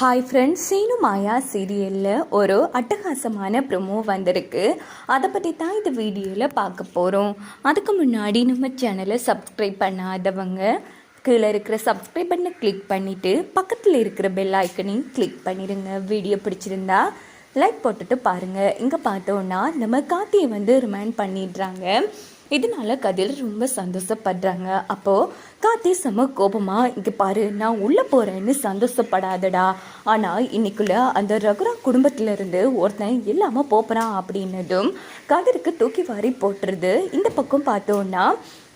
Hi friends Seenu மாயா சீரியலில் ஒரு அட்டகாசமான ப்ரொமோ வந்திருக்கு. அதை பற்றி தான் இந்த வீடியோவில் பார்க்க போகிறோம் அதுக்கு முன்னாடி நம்ம சேனலை சப்ஸ்கிரைப் பண்ணாதவங்க கீழே இருக்கிற சப்ஸ்கிரைப் பண்ண கிளிக் பண்ணிவிட்டு பக்கத்தில் இருக்கிற பெல் ஐக்கனையும் கிளிக் பண்ணிடுங்க வீடியோ பிடிச்சிருந்தா லைக் போட்டுட்டு பாருங்கள் இங்கே பார்த்தோன்னா நம்ம காத்தியை வந்து ரிமைண்ட் பண்ணிடுறாங்க. இதனால கதில் ரொம்ப சந்தோஷப்படுறாங்க. அப்போது கார்த்தி செம கோபமா இங்கே பாரு நான் உள்ளே போகிறேன்னு சந்தோஷப்படாதடா. ஆனால் இன்னைக்குள்ள அந்த ரகுரா குடும்பத்திலிருந்து ஒருத்தன் இல்லாமல் போகிறான் அப்படின்னதும் கதிருக்கு தூக்கி வாரி போட்டுருது. இந்த பக்கம் பார்த்தோன்னா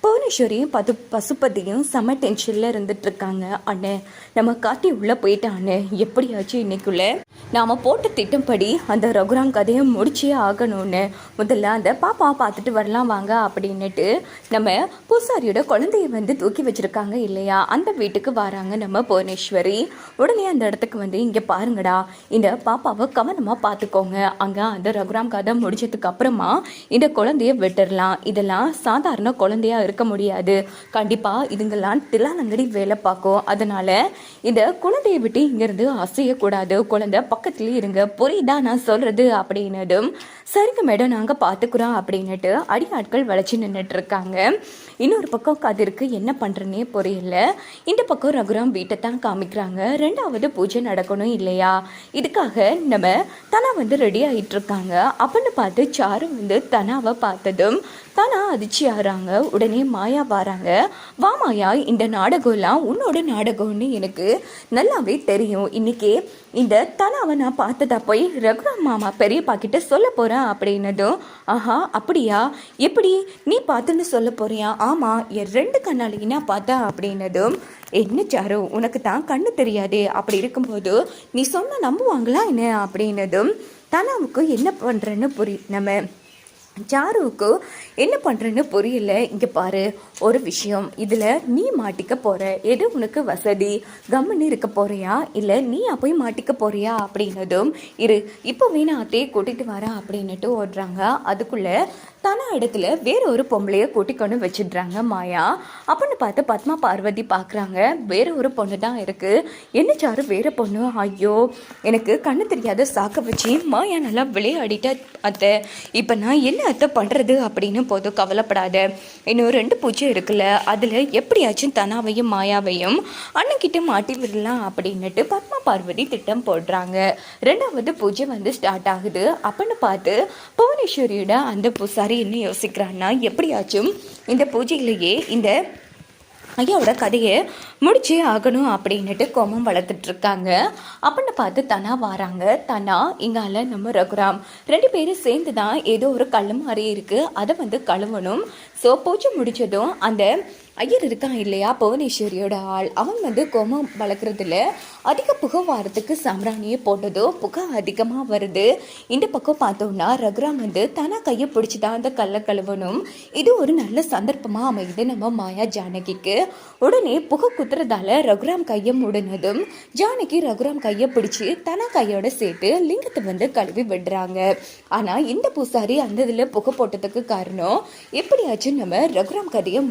புவனேஸ்வரியும் பது பசுபதியும் செம டென்ஷனில் இருந்துட்டு இருக்காங்க அண்ணே. நம்ம காட்டி உள்ளே போயிட்டானே எப்படியாச்சும் இன்னைக்குள்ள? நாம் போட்ட திட்டம்படி அந்த ரகுராம் கதையை முடிச்சே ஆகணும்னு முதல்ல அந்த பாப்பா பார்த்துட்டு வரலாம் வாங்க அப்படின்னுட்டு நம்ம பூசாரியோட குழந்தைய வந்து தூக்கி வச்சுருக்காங்க இல்லையா? அந்த வீட்டுக்கு வராங்க நம்ம புவனேஸ்வரி. உடனே அந்த இடத்துக்கு வந்து இங்கே பாருங்கடா. இந்த பாப்பாவை கவனமாக பார்த்துக்கோங்க. அங்கே அந்த ரகுராம் கதை முடிச்சதுக்கு அப்புறமா இந்த குழந்தைய விட்டுடலாம் இதெல்லாம் சாதாரண குழந்தையா இருக்க முடியாது. கண்டிப்பாக இதுங்கெல்லாம் தில்லாலங்கடி வேலை பார்க்கும். அதனால இந்த குழந்தைய விட்டு இங்கேருந்து அசையக்கூடாது. குழந்தை பக்கத்துலேயே இருங்க. புரியுதா நான் சொல்கிறது அப்படின்னதும் சரிங்க மேடம் நாங்கள் பார்த்துக்குறோம் அப்படின்னுட்டு அடியாட்கள் வளைச்சி நின்றுட்டு இருக்காங்க இன்னொரு பக்கம் கதிருக்கு என்ன பண்ணுறனே புரியல. இந்த பக்கம் ரகுராம் வீட்டை தான் காமிக்கிறாங்க. ரெண்டாவது பூஜை நடக்கணும் இல்லையா? இதுக்காக நம்ம தனா வந்து ரெடி ஆகிட்டு இருக்காங்க அப்படின்னு பார்த்து சாரு வந்து தனாவை பார்த்ததும் தனா அதிர்ச்சி ஆகிறாங்க. உடனே மாயா வராங்க. வா மாயா இந்த நாடகம்லாம் உன்னோட நாடகம்னு எனக்கு நல்லாவே தெரியும். இன்றைக்கி இந்த தனாவை நான் பார்த்ததா போய் ரகுராம் மாமா பெரியப்பா கிட்ட சொல்ல போகிறேன் அப்படின்னதும் ஆஹா அப்படியா? எப்படி நீ பார்த்துன்னு சொல்ல போறியா? ஆமாம் என் ரெண்டு கண்ணாலையும் நான் பார்த்தேன். அப்படின்னதும் என்ன சாரு உனக்கு தான் கண்ணு தெரியாதே? அப்படி இருக்கும்போது நீ சொன்ன நம்புவாங்களா என்ன? அப்படின்னதும் தனாவுக்கு என்ன பண்ணுறேன்னு புரி நம்ம சாருவுக்கு என்ன பண்ணுறேன்னு புரியல. இங்கே பாரு ஒரு விஷயம். இதில் நீ மாட்டிக்க போகிற எது உனக்கு வசதி? கம்முன்னு இருக்க போகிறியா இல்லை நீ போய் மாட்டிக்க போகிறியா அப்படின்னதும் இரு இப்போ வேணா அத்தையை கூட்டிகிட்டு வரேன் அப்படின்னுட்டு ஓடுறாங்க. அதுக்குள்ளே தன இடத்துல வேற ஒரு பொம்பளைய கூட்டிக்கொண்டு வச்சிடுறாங்க மாயா. அப்படின்னு பார்த்து பத்மா பார்வதி பார்க்குறாங்க. வேற ஒரு பொண்ணு தான் இருக்குது என்ன சாரு வேற பொண்ணு? ஐயோ எனக்கு கண்ணு தெரியாத சாக்க வச்சு மாயா நல்லா விளையாடிட்டா அத்தை. இப்போ நான் என்ன அத்தை பண்ணுறது அப்படின்னு போதும் கவலைப்படாத. இன்னும் ரெண்டு பூச்சி இருக்குல்ல அதில் எப்படியாச்சும் தனாவையும் மாயாவையும் அண்ணன்கிட்ட மாட்டி விடலாம் அப்படின்னுட்டு பத்மா பார்வதி திட்டம் போடுறாங்க. ரெண்டாவது பூஜை வந்து ஸ்டார்ட் ஆகுது. அப்படின்னு பார்த்து புவனேஸ்வரியோட அந்த பூசாரி என்ன யோசிக்கிறான்னா எப்படியாச்சும் இந்த பூஜையிலேயே இந்த ஐயாவோட கதையை முடிச்சே ஆகணும் அப்படின்னுட்டு கோமம் வளர்த்துட்ருக்காங்க அப்படின்னு பார்த்து தனா வராங்க. தனா இங்கால நம்ம ரகுராம். ரெண்டு பேரும் சேர்ந்து தான் ஏதோ ஒரு கல் மாதிரி இருக்குது அதை வந்து கழுவணும். ஸோ பூஜை முடிச்சதும் அந்த ஐயர் இருக்கான் இல்லையா? புவனேஸ்வரியோட ஆள். அவன் வந்து கோமம் வளர்க்குறதுல அதிக புகை வாரத்துக்கு சாம்ராணியை போட்டதோ புகை அதிகமாக வருது. இந்த பக்கம் பார்த்தோம்னா ரகுராம் வந்து தனா கையை பிடிச்சி தான் அந்த கல்லை கழுவணும். இது ஒரு நல்ல சந்தர்ப்பமாக அமையுது நம்ம மாயா ஜானகிக்கு. உடனே புகை குத்துறதால ரகுராம் கையை முடினதும் ஜானகி ரகுராம் கையை பிடிச்சி தனா கையோட சேர்த்து லிங்கத்தை வந்து கழுவி விடுறாங்க. ஆனால் இந்த பூசாரி அந்த இதில் புகை போட்டதுக்கு காரணம் எப்படியாச்சும் நம்ம ரகுராம் கதையை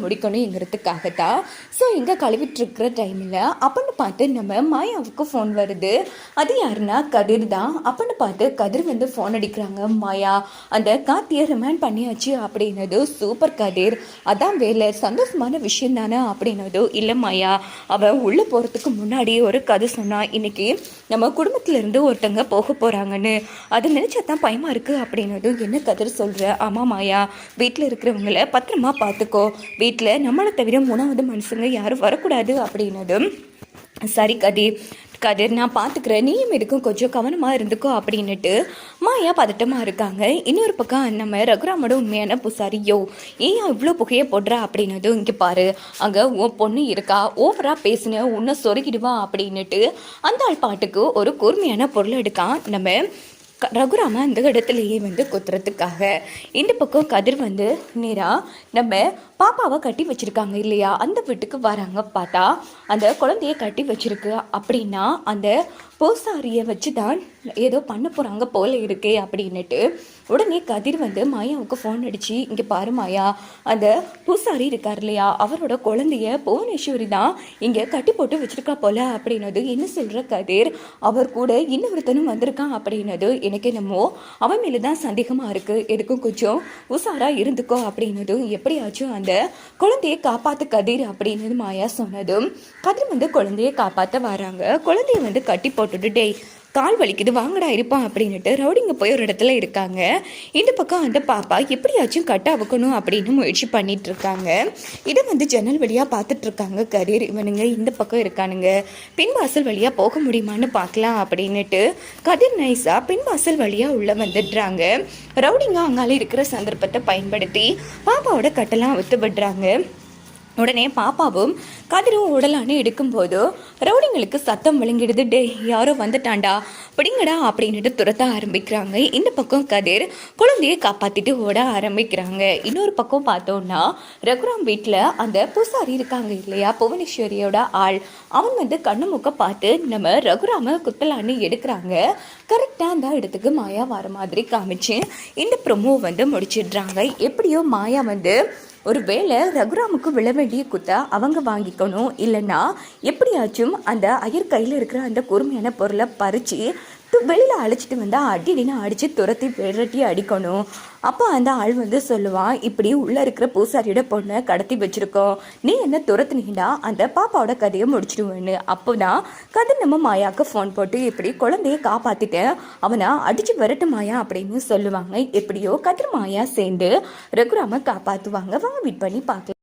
முடிக்கணுங்கிறதுக்காக தான் ஸோ இங்கே கழுவிட்டுருக்கிற டைமில் அப்போன்னு பார்த்து நம்ம மாயாவுக்கு ஃபோன் வருது. அது யாருன்னா கதிர் தான் அப்பன்னு பார்த்து கதிர் வந்து ஃபோன் அடிக்கிறாங்க. மாயா அந்த கார்த்தியை ரிமைண்ட் பண்ணியாச்சு அப்படின்னது சூப்பர் கதிர். அதான் வேலை. சந்தோஷமான விஷயம் தானே அப்படின்னதோ இல்லை மாயா. அவன் உள்ளே போகிறதுக்கு முன்னாடி ஒரு கதை சொன்னால் இன்னைக்கு நம்ம குடும்பத்திலேருந்து ஒருத்தங்க போக போகிறாங்கன்னு அதை நினச்சா தான் பயமாக இருக்குது அப்படின்னதும் என்ன கதிர் சொல்கிற ஆமாம் மாயா வீட்டில் இருக்கிறவங்கள பத்திரமா பார்த்துக்கோ. வீட்டில் நம்மளை தவிர மூணாவது மனுஷங்க யாரும் வரக்கூடாது அப்படின்னதும் சரி கதிர் கதிர் நான் பார்த்துக்கிறேன் நீயும் இருக்கும் கொஞ்சம் கவனமாக இருந்துக்கோ அப்படின்னுட்டு மாயா பதட்டமாக இருக்காங்க. இன்னொரு பக்கம் நம்ம ரகுராமோட உண்மையான புசாரியோ ஏன் இவ்வளோ புகையை போடுறா அப்படின்னதும் இங்கே பாரு. அங்கே உன் பொண்ணு இருக்கா? ஓவராக பேசின உன்னை சொருகிடுவா அப்படின்னுட்டு அந்த ஆள் பாட்டுக்கு ஒரு கூர்மையான பொருள் எடுக்கான். நம்ம ரகுராம அந்த இடத்துலையே வந்து குத்துறதுக்காக. இந்த பக்கம் கதிர் வந்து நேராக நம்ம பாப்பாவை கட்டி வச்சுருக்காங்க இல்லையா? அந்த வீட்டுக்கு வராங்க பார்த்தா அந்த குழந்தைய கட்டி வச்சுருக்கு அப்படின்னா அந்த பூசாரியை வச்சு தான் ஏதோ பண்ண போகிறாங்க போல இருக்கே அப்படின்னுட்டு உடனே கதிர் வந்து மாயாவுக்கு ஃபோன் அடித்து இங்கே பாரு மாயா அந்த பூசாரி இருக்கார் இல்லையா? அவரோட குழந்தைய புவனேஸ்வரி தான் இங்கே கட்டி போட்டு வச்சுருக்கா போல அப்படின்னது என்ன சொல்கிற கதிர்? அவர் கூட இன்னொருத்தனும் வந்திருக்கான் அப்படின்னது எனக்கு என்னமோ அவன் மேலே தான் சந்தேகமாக இருக்குது எதுக்கும் கொஞ்சம் உஷாராக இருந்துக்கோ அப்படின்னதும் எப்படியாச்சும் அந்த குழந்தையை காப்பாற்று கதிர் அப்படின்னு மாயா சொன்னதும் கதிர் வந்து குழந்தையை காப்பாற்ற வராங்க. குழந்தைய வந்து கட்டி போட்டுட்டு டேய் கால் வலிக்குது வாங்கடா இருப்பான் அப்படின்னுட்டு ரவுடிங்க போய் ஒரு இடத்துல இருக்காங்க. இந்த பக்கம் அந்த பாப்பா எப்படியாச்சும் கட்ட அவுக்கணும் அப்படின்னு முயற்சி பண்ணிட்டு இருக்காங்க. இதை வந்து ஜன்னல் வழியாக பார்த்துட்டு இருக்காங்க. கரியர் இவனுங்க இந்த பக்கம் இருக்கானுங்க. பின்வாசல் வழியாக போக முடியுமான்னு பார்க்கலாம் அப்படின்னுட்டு கதிர் நைஸாக பின்வாசல் வழியாக உள்ள வந்துடுறாங்க. ரவுடிங்க அங்கால இருக்கிற சந்தர்ப்பத்தை பயன்படுத்தி பாப்பாவோட கட்டெல்லாம் விட்டு விடுறாங்க. உடனே பாப்பாவும் கதிரும் உடலான்னு எடுக்கும்போது ரவுடிங்களுக்கு சத்தம் விளங்கிடுது டே யாரோ வந்துட்டான்டா. பிடிங்கடா அப்படின்னுட்டு துரத்த ஆரம்பிக்கிறாங்க. இந்த பக்கம் கதிர் குழந்தையை காப்பாற்றிட்டு ஓட ஆரம்பிக்கிறாங்க. இன்னொரு பக்கம் பார்த்தோம்னா ரகுராம் வீட்டில் அந்த பூசாரி இருக்காங்க இல்லையா? புவனேஸ்வரியோட ஆள். அவங்க வந்து கண்ணு முக்க பார்த்து நம்ம ரகுராம குத்தலான்னு எடுக்கிறாங்க. கரெக்டாக அந்த இடத்துக்கு மாயா வர மாதிரி காமிச்சு இந்த ப்ரொமோ வந்து முடிச்சிடுறாங்க. எப்படியோ மாயா வந்து ஒரு வேளை ரகுராமுக்கு விழ வேண்டிய குத்தை அவங்க வாங்கிக்கணும் இல்லைன்னா எப்படியாச்சும் அந்த அயர் கையில் இருக்கிற அந்த கூர்மையான பொருளை பறித்து வெளியில் அழைச்சிட்டு வந்தால் அடிடின்னு அடித்து துரத்தி விரட்டி அடிக்கணும். அப்போ அந்த ஆள் வந்து சொல்லுவான் இப்படி உள்ளே இருக்கிற பூசாரியோட பொண்ணை கடத்தி வச்சுருக்கோம். நீ என்ன துரத்துனீங்கன்னா அந்த பாப்பாவோட கதையை முடிச்சிடுவேன்னு. அப்போ தான் கதை நம்ம மாயாவுக்கு ஃபோன் போட்டு இப்படி குழந்தைய காப்பாற்றிட்டேன் அவனை அடித்து விரட்டு மாயா அப்படின்னு சொல்லுவாங்க. எப்படியோ கதிர் மாயா சேர்ந்து ரகுராம காப்பாற்றுவாங்க வாங்க வெயிட் பண்ணி பார்க்கலாம்